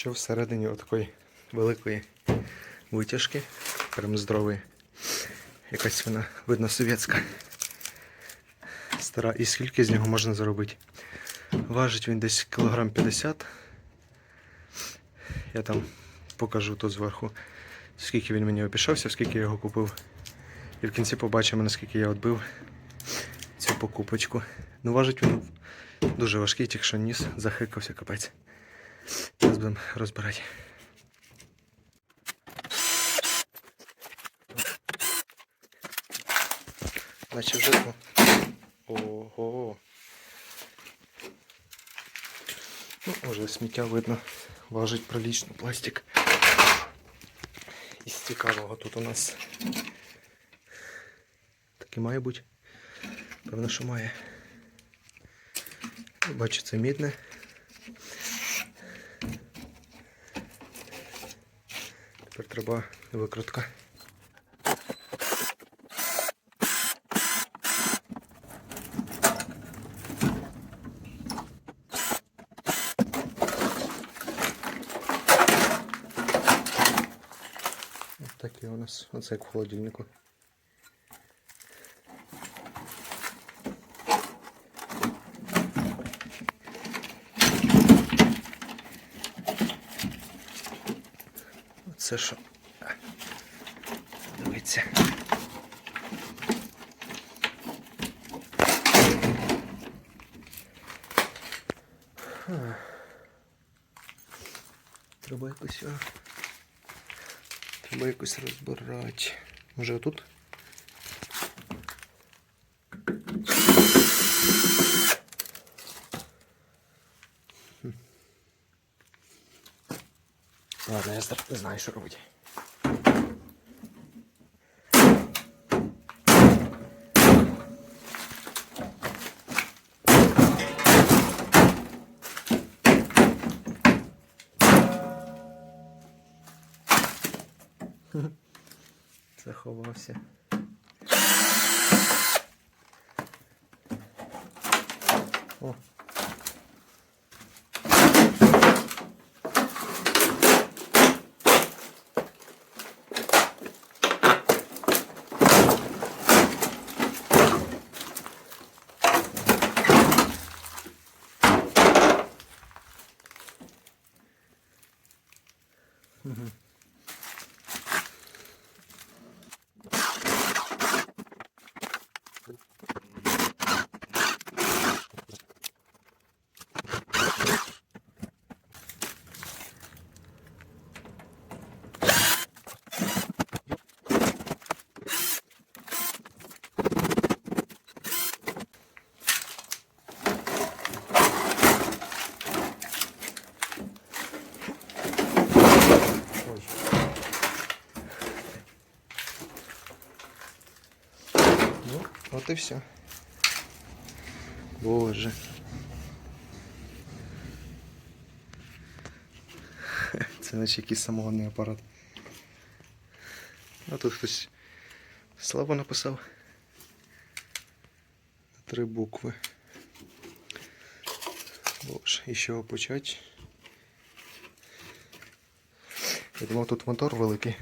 що всередині отакої великої витяжки, прям здорової. Якась вона, видно, совєтська. Стара. І скільки з нього можна заробити? Важить він десь кілограм 50. Я там покажу тут зверху, скільки він мені обійшовся, скільки я його купив. І в кінці побачимо, наскільки я відбив цю покупочку. Ну, важить він дуже важкий, тільки що ніс захикався капець. Будемо розбирати. Наче вже. Ого. Ну, уже сміття видно. Важить прилично пластик. Із цікавого тут у нас. Так і має бути. Певно, що має. Бачу, це мідне. Тепер треба викрутка. Ось такі у нас. Оце як в холодильнику. Оце що? Дивіться. Треба якось. Треба якось розбирати. Може отут? Ладно, я не знаю, що робити. Заховався. О. Mm-hmm. От і все. Боже. Це наче якийсь самогонний апарат. А тут хтось слабо написав. Три букви. Боже, і чого почати? Я думав, тут мотор великий.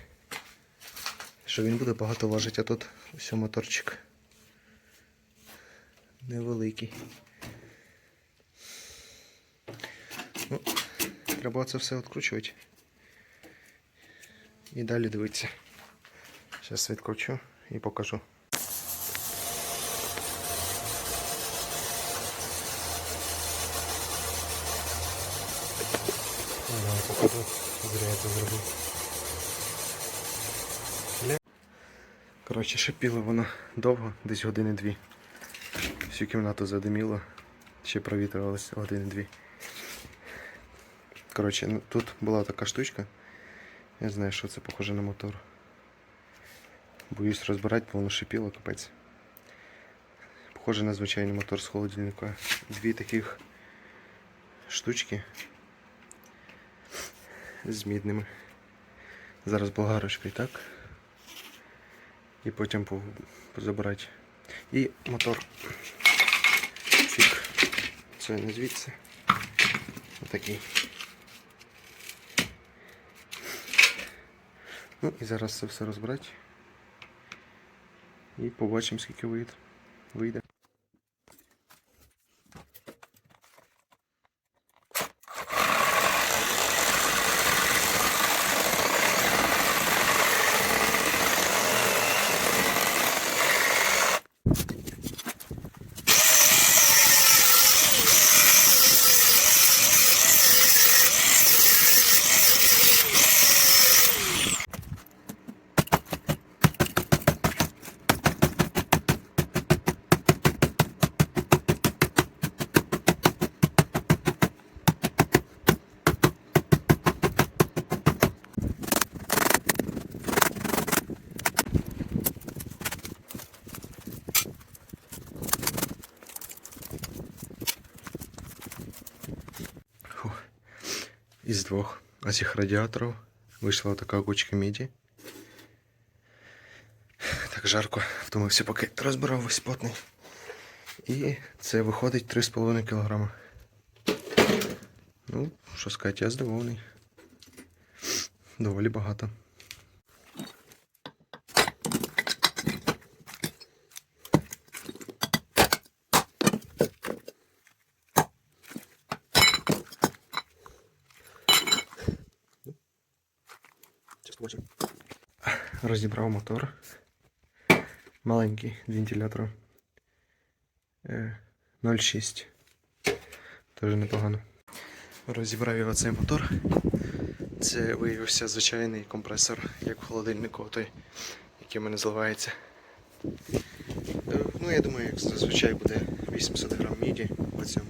Що він буде багато важити, а тут ось моторчик. Невеликий. Ну, треба це все відкручувати. І далі дивитися. Зараз відкручу і покажу. Покажу. Зря я це зробив. Коротше, шипіло воно довго, десь години дві. Всю кімнату задиміло, ще провітрювалося години дві. Коротше, ну, тут була така штучка. Я знаю, що це похоже на мотор. Боюсь розбирати, бо воно шипіло, капець. Похоже на звичайний мотор з холодильника. Дві таких штучки з мідними. Зараз болгарочкою так. І потім по- позабирати. І мотор звідси, звідси. Отакий. Ну і зараз це все розбирати. І побачимо, скільки вийде. Із двох этих радіаторів вийшла така кучка міді. Так жарко, втомився, поки розбирав весь потний. І це виходить 3,5 кг. Ну, що сказати, я здивований. Доволі багато. Побачимо. Розібрав мотор. Маленький вентилятор. Е, 0,6. Теж непогано. Розібрав я оцей мотор. Це виявився звичайний компресор, як в холодильнику, той, який в мене зливається. Е, Ну, я думаю, як зазвичай буде 800 грам міді по цьому.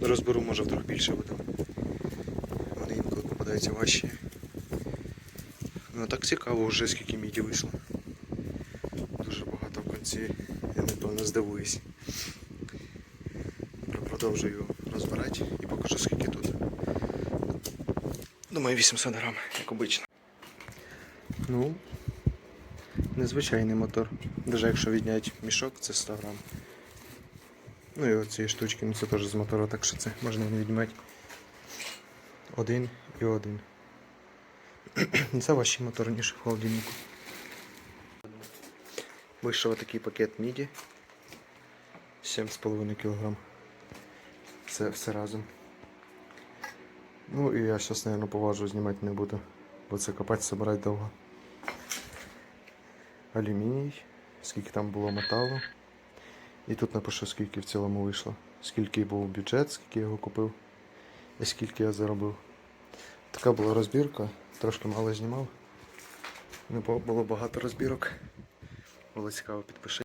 Ну, розберу, може вдруг більше буде. Вони інколи попадаються важчі. Ну так цікаво вже скільки міді вийшло. Дуже багато в кінці, я напевно здивуюсь. Продовжую розбирати і покажу скільки тут. Думаю, 800 грам, як обично. Ну, незвичайний мотор. Навіть якщо відняти мішок, це 100 грам. Ну і оці штучки, ну це теж з мотора, так що це можна не віднімати. Один і один. Це важчий мотор, в холодильнику. Вийшов такий пакет міді. 7,5 кг. Це все разом. Ну і я зараз, мабуть, поважу знімати не буду, бо це копати собирати довго. Алюміній, скільки там було металу. І тут напишу, скільки в цілому вийшло. Скільки був бюджет, скільки я його купив і скільки я заробив. Така була розбірка, трошки мало знімав. Не було багато розбірок. Було цікаво підпиши.